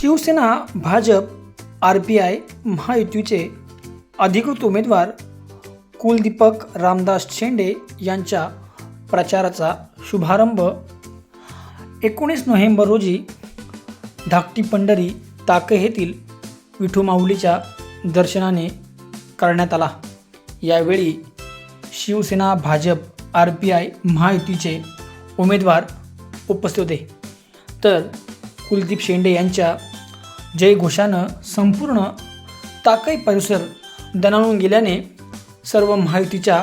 Shiv Sena Bhajap R P I महायुतीचे अधिकृत उमेदवार कुलदीपक रामदास शेंडे यांच्या प्रचाराचा शुभारंभ एकोणीस नोव्हेंबर रोजी धाकटी पंढरी ताके येथील विठू माऊलीच्या दर्शनाने करण्यात आला. यावेळी Shiv Sena Bhajap R P I महायुतीचे उमेदवार उपस्थित होते. तर कुलदीप शेंडे यांच्या जयघोषानं संपूर्ण ताकई परिसर दणाणून गेल्याने सर्व महायुतीच्या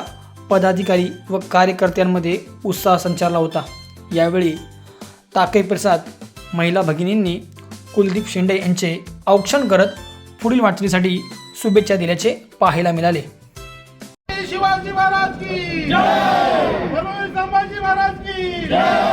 पदाधिकारी व कार्यकर्त्यांमध्ये उत्साह संचारला होता यावेळी ताकई परिसरात महिला भगिनींनी कुलदीप शेंडे यांचे औक्षण करत पुढील वाटणीसाठी शुभेच्छा दिल्याचे पाहायला मिळाले शिवाजी महाराज की जय! संभाजी महाराज की जय!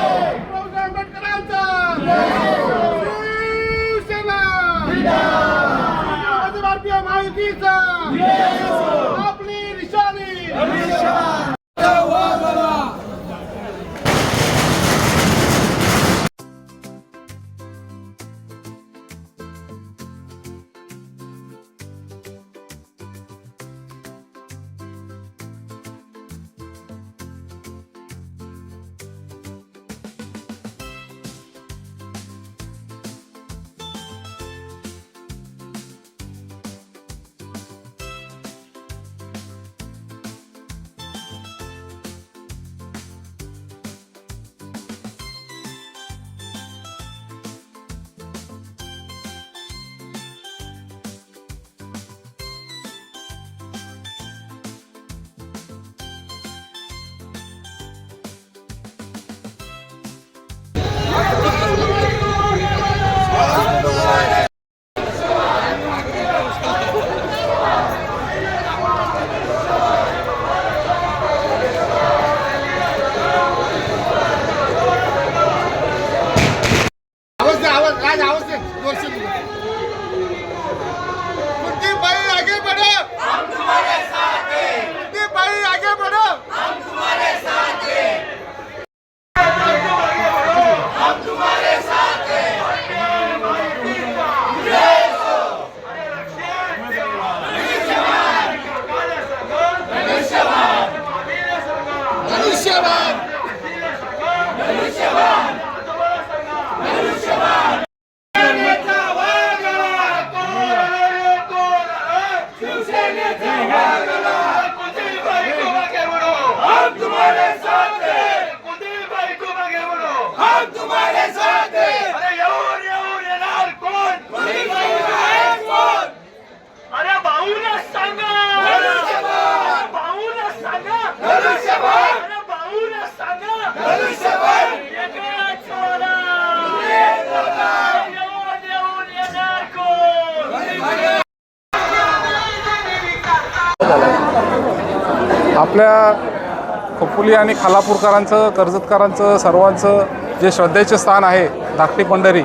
आपल्या खोपोली आणि खालापूरकरांचं कर्जतकरांचं सर्वांचं जे श्रद्धेचे स्थान आहे धाकटी पंढरी.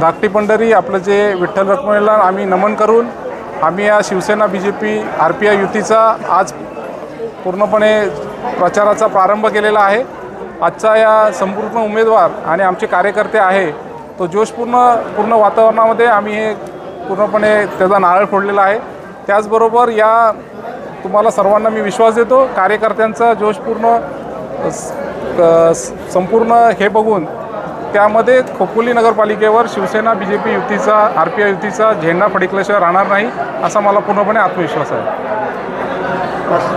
धाकटी पंढरी आपलं जे विठ्ठल रखुमाईला आम्ही नमन करून आम्ही या Shiv Sena B J P R P I युतीचा आज पूर्णपणे प्रचाराचा प्रारंभ केलेला आहे. आजचा या संपूर्ण उमेदवार आणि आमचे कार्यकर्ते आहे तो जोशपूर्ण पूर्ण वातावरणामध्ये आम्ही हे पूर्णपणे त्याचा नारळ फोडलेला आहे. त्याचबरोबर या तुम्हाला सर्वांना मी विश्वास देतो. कार्यकर्त्यांचा जोशपूर्ण संपूर्ण हे बघून त्यामध्ये Khopoli नगरपालिकेवर Shiv Sena B J P युतीचा आर पी आय युतीचा झेंडा फडकल्याशिवाय राहणार नाही असा मला पूर्णपणे आत्मविश्वास आहे.